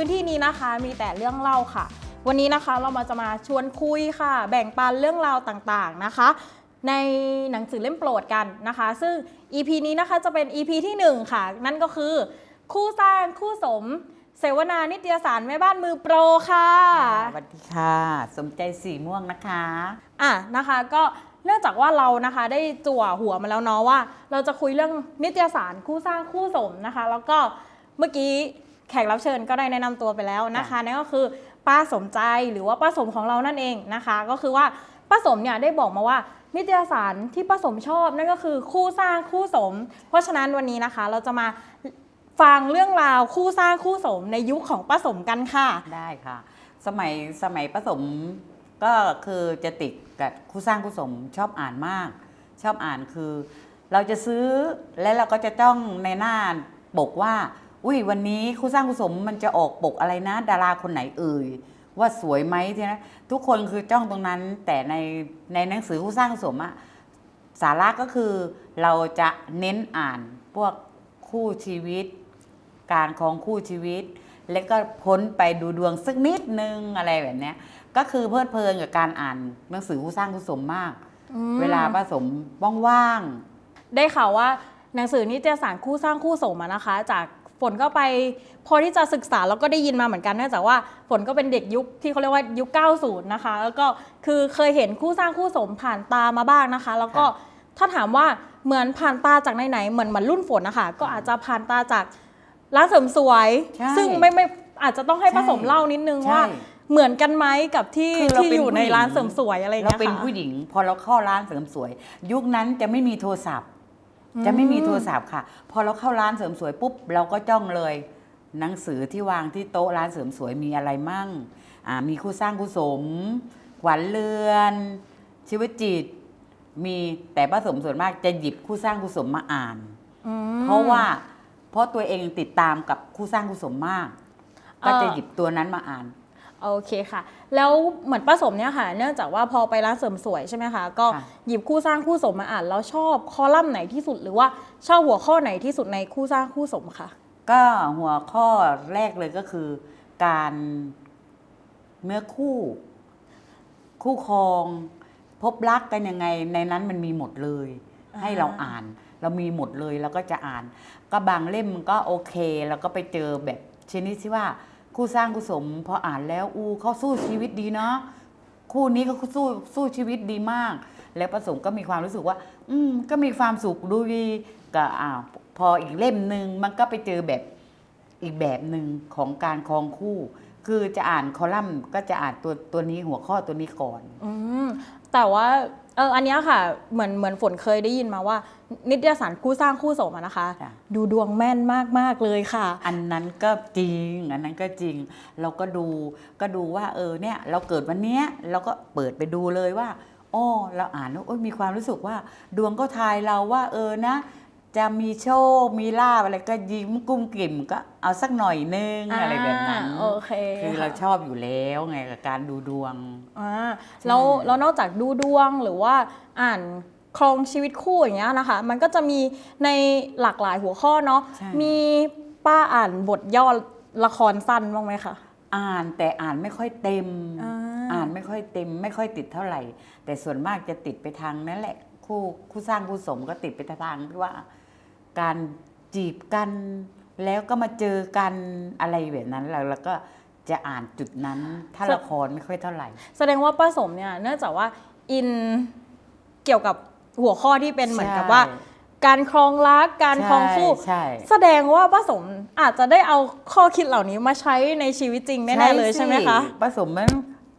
2ค่ะพื้นที่นี้นะคะมีแต่เรื่องเล่าค่ะ วันนี้นะคะเรามาจะมาชวนคุยค่ะ แบ่งปันเรื่องราวต่างๆนะคะ ในหนังสือเล่มโปรดกันนะคะ ซึ่ง EP นี้นะคะจะเป็น EP ที่ 1 ค่ะ นั่นก็คือ คู่สร้างคู่สม เสวนานิตยสารแม่บ้านมือโปรค่ะสวัสดีค่ะ สมใจสีม่วงนะคะอะนะคะก็เนื่องจากว่าเรานะคะได้จั่วหัวมาแล้วเนาะว่า เราจะคุยเรื่องนิตยสารคู่สร้างคู่สมนะคะ แล้วก็เมื่อกี้ แขกรับเชิญก็ได้แนะนำตัวไปแล้วนะคะนั่นก็คือป้าสมใจหรือว่าป้าสมของเรานั่นเองนะคะ ก็คือว่าป้าสมเนี่ยได้บอกมาว่านิตยสารที่ป้าสมชอบนั่นก็คือคู่สร้างคู่สม เพราะฉะนั้นวันนี้นะคะ เราจะมาฟังเรื่องราวคู่สร้างคู่สมในยุคของป้าสมกันค่ะ ได้ค่ะ สมัยสมัยผสมก็คือจะติดกับคู่สร้างคู่สมชอบอ่านมาก ชอบอ่านคือ เราจะซื้อแล้วเราก็จะต้องในหน้าปกว่า อุ้ยวันนี้คู่สร้างคู่สมมันจะออกปกอะไรนะ ดาราคนไหนเอ่ยว่าสวยไหมทีนะทุกคนคือจ้องตรงนั้น แต่ในในหนังสือคู่สร้างคู่สมอะสาระก็คือเราจะเน้นอ่านพวกคู่ชีวิต การของคู่ชีวิต แล้วก็พ้นไปดูดวงสักนิดนึงอะไรแบบเนี้ยก็คือเพลิดเพลินกับการอ่านหนังสือคู่สร้างคู่สมมากอืมเวลาผสมว่างได้ข่าวว่าหนังสือนิตยสารคู่สร้างคู่สมอะนะคะ จาก ฝนก็ไปพอที่จะศึกษาแล้วก็ได้ยินมาเหมือนกันเนื่องจากว่าฝนก็เป็นเด็กยุคที่เขาเรียกว่ายุค 90 นะคะ แล้วก็คือเคยเห็นคู่สร้างคู่สมผ่านตามาบ้างนะคะ แล้วก็ถ้าถามว่าเหมือนผ่านตาจากไหนๆเหมือนเหมือนรุ่นฝนนะคะก็อาจจะผ่านตาจากร้านเสริมสวยใช่ซึ่งไม่ไม่อาจจะต้องให้ผสมใช่เล่านิดนึงใช่ว่าเหมือนกันไหมกับที่คือเราที่เป็นอยู่ในผู้หญิงร้านเสริมสวยอะไรอๆย่างเราเงี้ยเป็นค่ะผู้หญิง พอเราเข้าร้านเสริมสวย ยุคนั้นจะไม่มีโทรศัพท์ จะไม่มีโทรศัพท์ค่ะ พอเราเข้าร้านเสริมสวยปุ๊บ เราก็จ้องเลย หนังสือที่วางที่โต๊ะร้านเสริมสวยมีอะไรมั่งอ่ามีคู่สร้างคู่สมขวัญเรือน ชีวจิต มีแต่ผสมส่วนมากจะหยิบคู่สร้างคู่สมมาอ่านอืมเพราะว่าเพราะตัวเองติดตามกับคู่สร้างคู่สมมากเอ่อก็จะหยิบตัวนั้นมาอ่าน โอเคค่ะ แล้วเหมือนป้าสมเนี่ยค่ะ เนื่องจากว่าพอไปร้านเสริมสวยใช่ไหมคะก็ค่ะหยิบคู่สร้างคู่สมมาอ่านแล้วชอบคอลัมน์ไหนที่สุดหรือว่าชอบหัวข้อไหนที่สุดในคู่สร้างคู่สมคะก็หัวข้อแรกเลยก็คือ การเนื้อคู่ คู่ครอง พบรักกันยังไง ในนั้นมันมีหมดเลยอ่าให้เราอ่าน เรามีหมดเลยเราก็จะอ่าน ก็บางเล่มมันก็โอเค แล้วก็ไปเจอแบบชนิดที่ว่า คู่สร้างคู่สมพออ่านแล้วอูเขาสู้ชีวิตดีเนาะคู่นี้เขาสู้สู้ชีวิตดีมาก แล้วประสมก็มีความรู้สึกว่า อืมก็มีความสุขดูดีก็อ้าวพออีกเล่มหนึ่งมันก็ไปเจอแบบอีกแบบหนึ่งของการครองคู่ คือจะอ่านคอลัมน์ก็จะอ่านตัวตัวนี้หัวข้อตัวนี้ก่อน อืมแต่ว่าเอออันเนี้ยค่ะเหมือนเหมือนฝนเคยได้ยินมาว่า นิตยสารคู่สร้างคู่สมอะนะคะ จ้ะ ดูดวงแม่นมากๆเลยค่ะ อันนั้นก็จริง อันนั้นก็จริง เราก็ดูก็ดูว่าเออเนี่ย เราเกิดวันเนี้ยเราก็เปิดไปดูเลยว่าอ้อเราอ่านแล้วโอ้ยมีความรู้สึกว่า ดวงก็ทายเราว่า เออนะ จะมีโชค มีลาบอะไรก็ยิ้มกุ้มกิ่มก็เอาสักหน่อยนึงอะไรแบบนั้นอ่าโอเคคือเราค่ะชอบอยู่แล้วไงกับการดูดวงอ่าแล้วแล้วนอกจากดูดวงหรือว่าอ่านครองชีวิตคู่อย่างเงี้ยนะคะ มันก็จะมีในหลากหลายหัวข้อเนาะใช่มีป้าอ่านบทย่อละครสั้นบ้างไหมคะอ่านแต่อ่านไม่ค่อยเต็มอ่าอ่านไม่ค่อยเต็ม ไม่ค่อยติดเท่าไหร่ แต่ส่วนมากจะติดไปทางนั่นแหละ คู่คู่สร้างคู่สมก็ติดไปทางที่ว่า การจีบกันแล้วก็มาเจอกันอะไรแบบนั้นแล้วเราก็จะอ่านจุดนั้น ถ้าละครไม่ค่อยเท่าไหร่ แสดงว่าป้าสมเนี่ยเนื่องจากว่าอินเกี่ยวกับหัวข้อที่เป็นเหมือนกับว่า การครองรักการครองคู่ใช่แสดงว่าป้าสมอาจจะได้เอาข้อคิดเหล่านี้มาใช้ในชีวิตจริงแน่ๆเลยใช่ไหมคะผสมมัน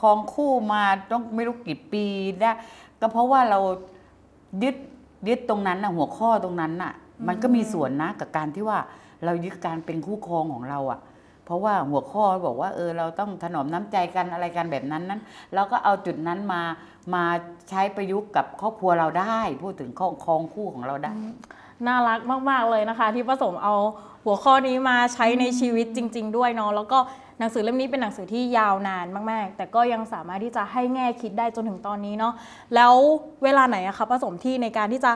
ครองคู่มาต้องไม่รู้กี่ปีได้ก็เพราะว่าเรายึดยึดตรงนั้นนะหัวข้อตรงนั้นน่ะ มันก็มีส่วนนะกับการที่ว่าเรายึดการเป็นคู่ครองของเราอะ เพราะว่าหัวข้อบอกว่าเออเราต้องถนอมน้ำใจกันอะไรกันแบบนั้นนั้นเราก็เอาจุดนั้นมามาใช้ประยุกต์กับครอบครัวเราได้ พูดถึงครองครองคู่ของเราได้น่ารักมาก ๆ เลยนะคะ ที่ผสมเอาหัวข้อนี้มาใช้ในชีวิตจริง ๆ ด้วยเนาะแล้วก็หนังสือเล่มนี้เป็นหนังสือที่ยาวนานมาก ๆ แต่ก็ยังสามารถที่จะให้แง่คิดได้จนถึงตอนนี้เนาะแล้วเวลาไหนอะคะผสมที่ในการที่จะ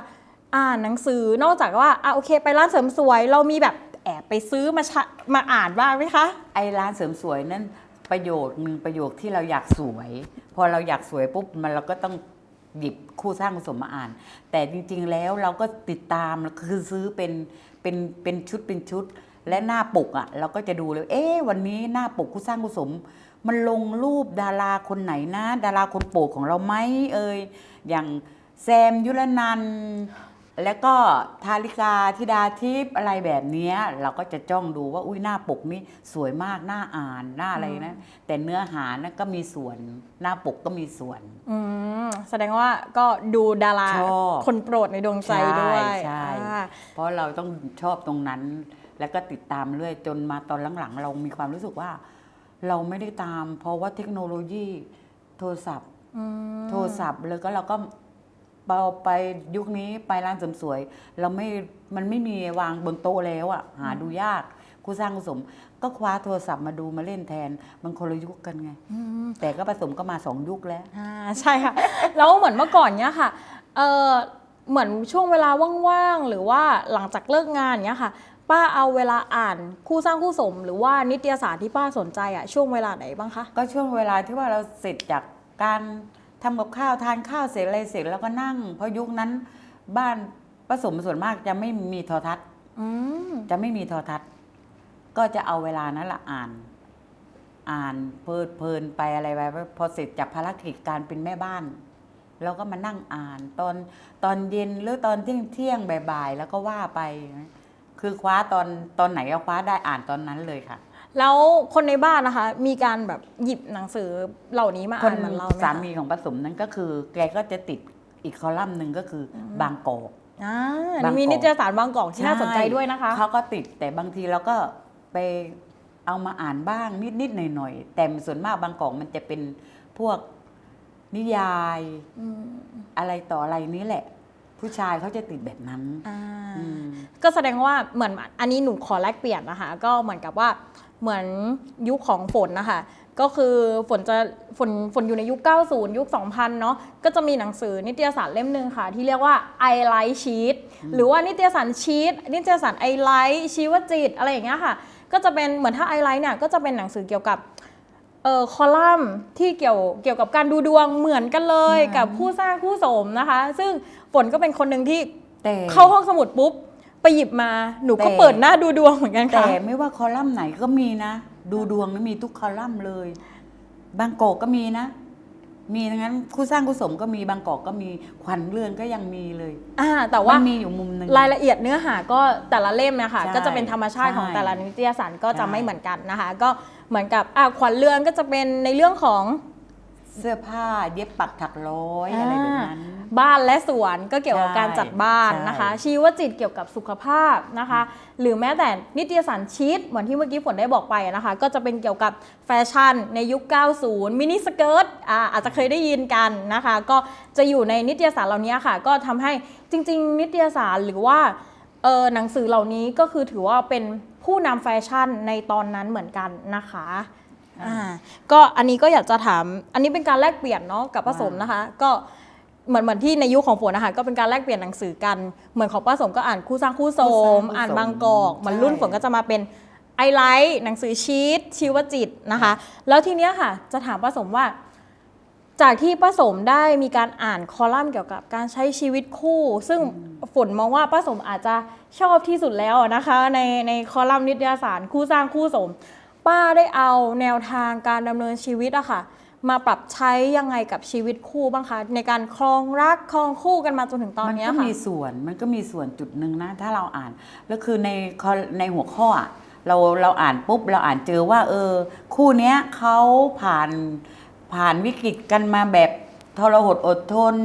อ่านหนังสือนอกจากว่าอะโอเค ไปร้านเสริมสวย เรามีแบบแอบไปซื้อมาชะมาอ่านบ้างไหมคะ ไอ้ร้านเสริมสวยนั่นประโยคนึงประโยคที่เราอยากสวย พอเราอยากสวยปุ๊บมันเราก็ต้องหยิบคู่สร้างคู่สมมาอ่าน แต่จริงๆแล้วเราก็ติดตามคือซื้อเป็นเป็นเป็นชุดเป็นชุด และหน้าปกอะ่ะ เราก็จะดูเลย เอ๊ะวันนี้หน้าปกคู่สร้างคู่สม มันลงรูปดาราคนไหนนะ ดาราคนโปรดของเราไหมเอ่ยอย่างแซมยุรนันท์ แล้วก็ทาริกาธิดาทิพย์อะไรแบบเนี้ยเราก็จะจ้องดูว่าอุ้ยหน้าปกนี่สวยมากหน้าอ่านหน้าอะไรนะแต่เนื้อหานะก็มีส่วนหน้าปกก็มีส่วนอืมแสดงว่าก็ดูดาราชอบคนโปรดในดวงใจด้วยใช่ใช่อ่าเพราะเราต้องชอบตรงนั้น แล้วก็ติดตามเรื่อยจนมาตอนหลังๆ เรามีความรู้สึกว่า เราไม่ได้ตาม เพราะว่าเทคโนโลยีโทรศัพท์อืมโทรศัพท์แล้วก็เราก็ เปาไปยุคนี้ไปร้านเสริมสวย เราไม่มันไม่มีวางบนโต๊ะแล้วอะหาดูยากคู่สร้างคู่สม ก็คว้าโทรศัพท์มาดูมาเล่นแทน มันคนละยุคกันไงอืมแต่ก็ผสมก็มาสองยุคแล้วอ่าใช่ค่ะ แล้วเหมือนเมื่อก่อนเนี้ยค่ะเออเหมือนช่วงเวลาว่างๆ หรือว่าหลังจากเลิกงานเนี้ยค่ะ ป้าเอาเวลาอ่านคู่สร้างคู่สม หรือว่านิตยสารที่ป้าสนใจอะช่วงเวลาไหนบ้างคะ ก็ช่วงเวลาที่ว่าเราเสร็จจากการ ทำกับข้าวทานข้าวเสร็จอะไรเสร็จแล้วก็นั่ง เพราะยุคนั้นบ้านผสมส่วนมากจะไม่มีโทรทัศน์อืมจะไม่มีโทรทัศน์ ก็จะเอาเวลานั้นละอ่าน อ่านเพลิดเพลินไปอะไรไปพอเสร็จจากภารกิจการเป็นแม่บ้านเราก็มานั่งอ่านตอนตอนเย็นหรือตอนเที่ยงเที่ยงๆบ่ายๆแล้วก็ว่าไป คือคว้าตอนตอนไหนก็คว้าได้อ่านตอนนั้นเลยค่ะ แล้วคนในบ้านนะคะ มีการแบบหยิบหนังสือเหล่านี้มาคอ่านนเหมือนเราไหมคะสามีของผสมนั้นก็คือ แกก็จะติดอีกคอลัมน์หนึ่งก็คืออบางกอก อ่าบางกอก มีนิตยสารบางกอกที่น่าสนใจด้วยนะคะ เขาก็ติดแต่บางทีเราก็ไปเอามาอ่านบ้างนิดๆหน่อยๆแต่ส่วนมากบางกอกมันจะเป็นพวกนิยายอืมอะไรต่ออะไรนี้แหละ ผู้ชายเขาจะติดแบบนั้นอ่า อืม ก็แสดงว่าเหมือนอันนี้หนูขอแลกเปลี่ยนนะคะ ก็เหมือนกับว่า เหมือนยุคของฝนนะคะก็คือฝนจะฝนฝนอยู่ในยุค 90 ยุค 2000 เนาะก็จะมีหนังสือนิตยสารเล่มหนึ่งค่ะ ที่เรียกว่า I Like Sheet หรือว่านิตยสารชีตนิตยสาร I Like ชีวจิต อะไรอย่างเงี้ยค่ะ ก็จะเป็นเหมือนถ้า I Like เนี่ยก็จะเป็นหนังสือเกี่ยวกับเอ่อคอลัมน์ที่เกี่ยวเกี่ยวกับการดูดวงเหมือนกันเลยอืมกับคู่สร้างคู่สมนะคะ ซึ่งฝนก็เป็นคนหนึ่งที่แต่เข้าห้องสมุดปุ๊บ ไปหยิบมาหนูก็แต่ เปิดหน้าดูดวงเหมือนกันแต่ค่ะไม่ว่าคอลัมน์ไหนก็มีนะ ดูดวงนี่มีทุกคอลัมน์เลย บางกอกก็มีนะ มีทั้งนั้นคู่สร้างคู่สมก็มีบางกอกก็มีขวัญเรือนก็ยังมีเลยอ่าแต่ว่า มันมีอยู่มุมหนึ่ง รายละเอียดเนื้อหาก็แต่ละเล่มนะคะใช่ก็จะเป็นธรรมชาติของใช่แต่ละนิตยสารก็จะใช่ ไม่เหมือนกันนะคะ ก็เหมือนกับอ่าขวัญเรือนก็จะเป็นในเรื่องของ เสื้อผ้าเย็บปักถักร้อยอะไรแบบนั้น บ้านและสวนก็เกี่ยวกับใช่การจัดบ้านใช่นะคะ ชีวจิตเกี่ยวกับสุขภาพนะคะ หรือแม้แต่นิตยสารชีตเหมือนที่เมื่อกี้ฝนได้บอกไปนะคะ ก็จะเป็นเกี่ยวกับแฟชั่นในยุค 90 มินิสเกิร์ตอ่าอาจจะเคยได้ยินกันนะคะ ก็จะอยู่ในนิตยสารเหล่านี้ค่ะ ก็ทำให้จริง ๆ นิตยสารหรือว่าเออหนังสือเหล่านี้ก็คือถือว่าเป็นผู้นำแฟชั่นในตอนนั้นเหมือนกันนะคะ อ่าก็อันนี้ก็อยากจะถาม อันนี้เป็นการแลกเปลี่ยนเนาะกับผสมนะคะ ก็เหมือนเหมือนที่ในยุคของฝนนะคะก็เป็นการแลกเปลี่ยนหนังสือกัน เหมือนของป้าสมก็อ่านคู่สร้างคู่สคู่สร้างมคู่สมอ่านบางกอกเหมือนใช่รุ่นฝนก็จะมาเป็นไอไลท์หนังสือชีตชีวจิตนะคะ แล้วทีเนี้ยค่ะ จะถามป้าสมว่า จากที่ป้าสมได้มีการอ่านคอลัมน์เกี่ยวกับการใช้ชีวิตคู่ ซึ่งฝนมองว่าป้าสมอาจจะชอบที่สุดแล้วนะคะ ในในคอลัมน์นิตยสารคู่สร้างคู่สม ป้าได้เอาแนวทางการดำเนินชีวิตอะค่ะ มาปรับใช้ยังไงกับชีวิตคู่บ้างคะในการครองรักครองคู่กันมาจนถึงตอนนเนี้ยก็ค่ะ มีส่วนมันก็มีส่วนจุดหนึ่งนะถ้าเราอ่านแล้วคือในข้อในหัวข้ออะเราเราอ่านปุ๊บเราอ่านเจอว่า เออ คู่เนี้ยเขาผ่านผ่านวิกฤตกันมาแบบทรหดอดทน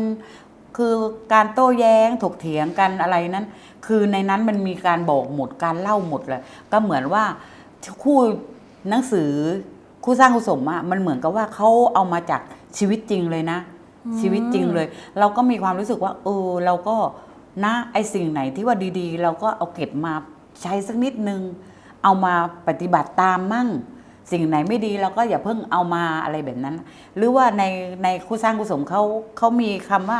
คือการโต้แย้งถกเถียงกันอะไรนั้น คือในนั้นมันมีการบอกหมดการเล่าหมดเลย ก็เหมือนว่าคู่ หนังสือคู่สร้างคู่สมอะมันเหมือนกับว่าเขาเอามาจากชีวิตจริงเลยนะ ชีวิตจริงเลย เราก็มีความรู้สึกว่า เออ เราก็นะไอสิ่งไหนที่ว่าดีๆ เราก็เอาเก็บมาใช้สักนิดนึง เอามาปฏิบัติตามมั่ง สิ่งไหนไม่ดีเราก็อย่าเพิ่งเอามาอะไรแบบนั้น หรือว่าในในคู่สร้างคู่สมเขาเขามีคำว่า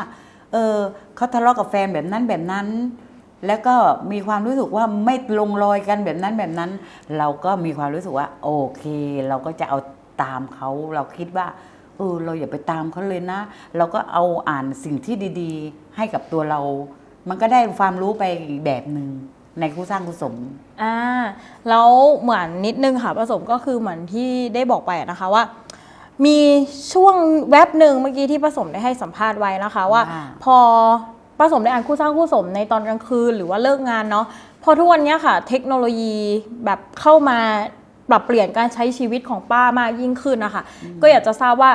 เออเขาทะเลาะกับแฟนแบบนั้นแบบนั้น แล้วก็มีความรู้สึกว่าไม่ลงรอยกันแบบนั้นแบบนั้น เราก็มีความรู้สึกว่า โอเค เราก็จะเอาตามเขาเราคิดว่าเออเราอย่าไปตามเขาเลยนะ เราก็เอาอ่านสิ่งที่ดีๆ ให้กับตัวเรา มันก็ได้ความรู้ไปอีกแบบหนึ่งในคู่สร้างคู่สมอ่าแล้วเหมือนนิดนึงค่ะผสมก็คือเหมือนที่ได้บอกไปนะคะว่า มีช่วงแว็บหนึ่งเมื่อกี้ที่ผสมได้ให้สัมภาษณ์ไว้นะคะว่าว่าพอ ผสมได้อ่านคู่สร้างคู่สมในตอนกลางคืนหรือว่าเลิกงานเนาะพอทุกวันเนี้ยค่ะ เทคโนโลยีแบบเข้ามาปรับเปลี่ยนการใช้ชีวิตของป้ามากยิ่งขึ้นนะคะก็อยากจะทราบว่า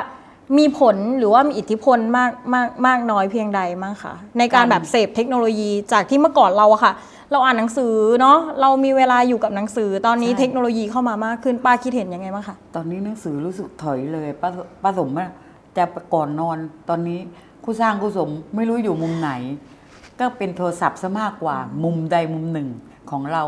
มีผลหรือว่ามีอิทธิพลมากมากมากน้อยเพียงใดมั้งคะในการแบบเสพเทคโนโลยีจากที่เมื่อก่อนเราอะค่ะ เราอ่านหนังสือเนาะเรามีเวลาอยู่กับหนังสือ ตอนนี้ใช่เทคโนโลยีเข้ามามากขึ้นป้าคิดเห็นยังไงบ้างคะตอนนี้หนังสือรู้สึกถอยเลยป้าป้าสมว่าจะก่อนนอนตอนนี้ คู่สร้างคู่สมไม่รู้อยู่มุมไหน ก็เป็นโทรศัพท์ซะมากกว่ามุมใดมุมหนึ่งของเรา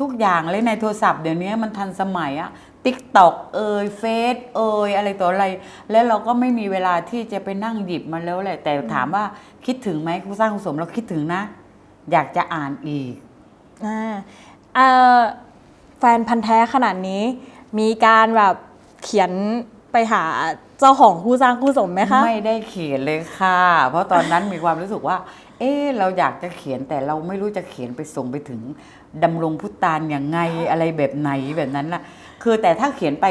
ทุกอย่างเลยในโทรศัพท์เดี๋ยวนี้มันทันสมัยอะติ๊กตอกเอยเฟซเอยอะไรต่ออะไร แล้วเราก็ไม่มีเวลาที่จะไปนั่งหยิบมาแล้วแหละ แต่ถามว่าคิดถึงไหมคู่สร้างคู่สมเราคิดถึงนะ อยากจะอ่านอีกอ่าเอ่อแฟนพันธ์แท้ขนาดนี้ มีการแบบเขียน ไปหาเจ้าของคู่สร้างคู่สมไหมคะ ไม่ได้เขียนเลยค่ะ เพราะตอนนั้นมีความรู้สึกว่า เออเราอยากจะเขียนแต่เราไม่รู้จะเขียนไปส่งไปถึงดำรงพุตานอย่างไงอะไรแบบไหนแบบนั้นล่ะ คือแต่ถ้าเขียนไป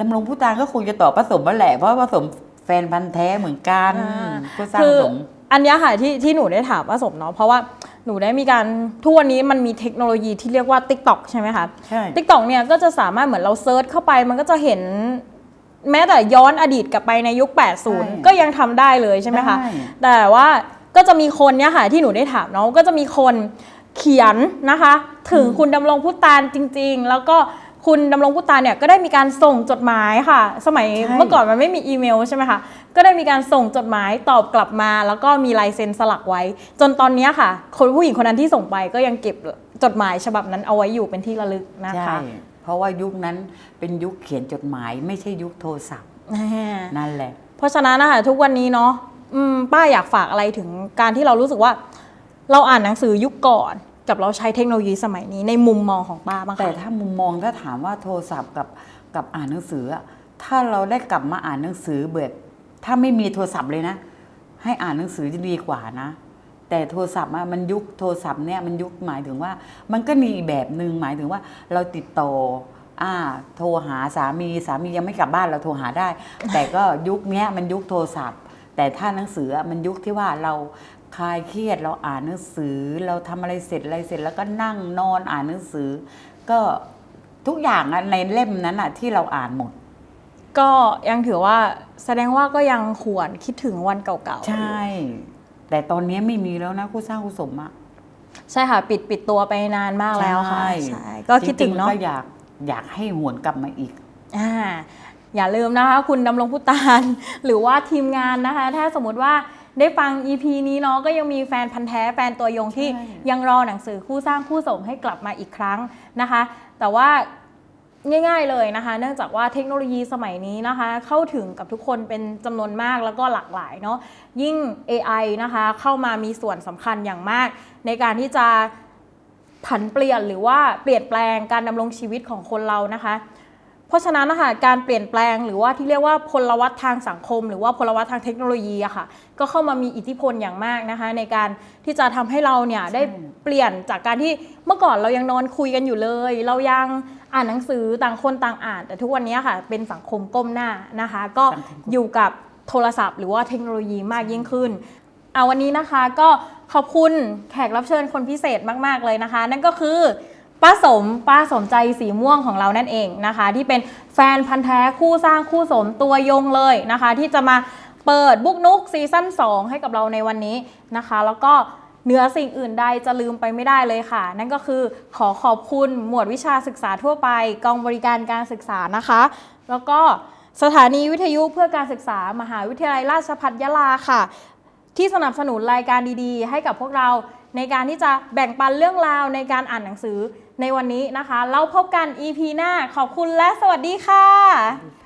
ดำรงพุตานก็คงจะตอบผสมมาแหละเพราะผสมแฟนพันธ์แท้เหมือนกันอ่าก็สร้างคือสมอันเนี้ยค่ะที่ที่หนูได้ถามผสมเนาะเพราะว่าหนูได้มีการทุกวันนี้มันมีเทคโนโลยีที่เรียกว่า TikTok ใช่ไหมคะใช่ติ๊กต็อกเนี่ยก็จะสามารถเหมือนเราเซิร์ชเข้าไปมันก็จะเห็น แม้แต่ย้อนอดีตกลับไปในยุค 80 ก็ยังทำได้เลยใช่ไหมคะ ได้ แต่ว่าก็จะมีคนเนี่ยค่ะที่หนูได้ถามเนาะก็จะมีคนเขียนนะคะ ถึงคุณดำรงพุตานจริง ๆ แล้วก็คุณดำรงพุตานเนี่ยก็ได้มีการส่งจดหมายค่ะ สมัยใช่ เมื่อก่อนมันไม่มีอีเมลใช่ไหมคะก็ได้มีการส่งจดหมายตอบกลับมา แล้วก็มีลายเซ็นสลักไว้ จนตอนเนี้ยค่ะ คนผู้หญิงคนนั้นที่ส่งไปก็ยังเก็บจดหมายฉบับนั้นเอาไว้อยู่เป็นที่ระลึกนะคะ ใช่ เพราะว่ายุคนั้นเป็นยุคเขียนจดหมาย ไม่ใช่ยุคโทรศัพท์อ่านั่นแหละ เพราะฉะนั้นนะคะทุกวันนี้เนาะอืมป้าอยากฝากอะไรถึงการที่เรารู้สึกว่า เราอ่านหนังสือยุคก่อนกับเราใช้เทคโนโลยีสมัยนี้ในมุมมองของป้าบ้างคะแต่ถ้ามุมมองถ้าถามว่าโทรศัพท์กับกับอ่านหนังสืออะถ้าเราได้กลับมาอ่านหนังสือแบบถ้าไม่มีโทรศัพท์เลยนะ ให้อ่านหนังสือจะดีกว่านะ แต่โทรศัพท์อะมันยุคโทรศัพท์เนี่ยมันยุคหมายถึงว่า มันก็มีอีกแบบหนึ่งหมายถึงว่าเราติดต่ออ่าโทรหาสามีสามียังไม่กลับบ้านเราโทรหาได้ แต่ก็ยุคเนี้ยมันยุคโทรศัพท์ แต่ถ้าหนังสืออะมันยุคที่ว่าเราคลายเครียดเราอ่านหนังสือ เราทำอะไรเสร็จอะไรเสร็จแล้วก็นั่งนอนอ่านหนังสือ ก็ทุกอย่างอะในเล่มนั้นอะที่เราอ่านหมด ก็ยังถือว่าแสดงว่าก็ยังหวนคิดถึงวันเก่าๆใช่ แต่ตอนนี้ไม่มีแล้วนะคู่สร้างคู่สมอะใช่ค่ะ ปิดปิดตัวไปนานมากแล้วค่ะใช่ใช่ก็คิดถึงเนาะจริๆก็อยากอยากให้หวนกลับมาอีกอ่าอย่าลืมนะคะ คุณดำรงพุตานหรือว่าทีมงานนะคะ ถ้าสมมติว่าได้ฟัง EP นี้เนาะก็ยังมีแฟนพันธ์แท้แฟนตัวยงที่ใช่ยังรอหนังสือคู่สร้างคู่สมให้กลับมาอีกครั้งนะคะ แต่ว่า ง่าย ๆเลยนะคะ เนื่องจากว่าเทคโนโลยีสมัยนี้นะคะ เข้าถึงกับทุกคนเป็นจำนวนมากแล้วก็หลากหลายเนาะยิ่ง AI นะคะเข้ามามีส่วนสำคัญอย่างมาก ในการที่จะผันเปลี่ยนหรือว่าเปลี่ยนแปลงการดำรงชีวิตของคนเรานะคะ เพราะฉะนั้นนะคะการเปลี่ยนแปลงหรือว่าที่เรียกว่าพลวัตทางสังคม หรือว่าพลวัตทางเทคโนโลยีอะค่ะ ก็เข้ามามีอิทธิพลอย่างมากนะคะ ในการที่จะทำให้เราเนี่ยได้เปลี่ยนจากการที่เมื่อก่อนเรายังนอนคุยกันอยู่เลย เรายังอ่านหนังสือต่างคนต่างอ่าน แต่ทุกวันนี้ค่ะ เป็นสังคมก้มหน้านะคะ ก็สังคมก้มอยู่กับโทรศัพท์ หรือว่าเทคโนโลยีมากยิ่งขึ้นเอาวันนี้นะคะก็ขอบคุณแขกรับเชิญคนพิเศษมาก ๆ เลยนะคะ นั่นก็คือ ป้าสมป้าสมใจสีม่วงของเรานั่นเองนะคะ ที่เป็นแฟนพันธ์แท้คู่สร้างคู่สมตัวยงเลยนะคะ ที่จะมาเปิดบุกนุกซีซั่น2 ให้กับเราในวันนี้นะคะ แล้วก็เหนือสิ่งอื่นใดจะลืมไปไม่ได้เลยค่ะ นั่นก็คือขอขอบคุณหมวดวิชาศึกษาทั่วไป กองบริการการศึกษานะคะ แล้วก็สถานีวิทยุเพื่อการศึกษามหาวิทยาลัยราชภัฏยะลาค่ะ ที่สนับสนุนรายการดีๆ ให้กับพวกเราในการที่จะแบ่งปันเรื่องราวในการอ่านหนังสือ ในวันนี้นะคะ เราพบกัน EP หน้าขอบคุณและสวัสดีค่ะค่ะ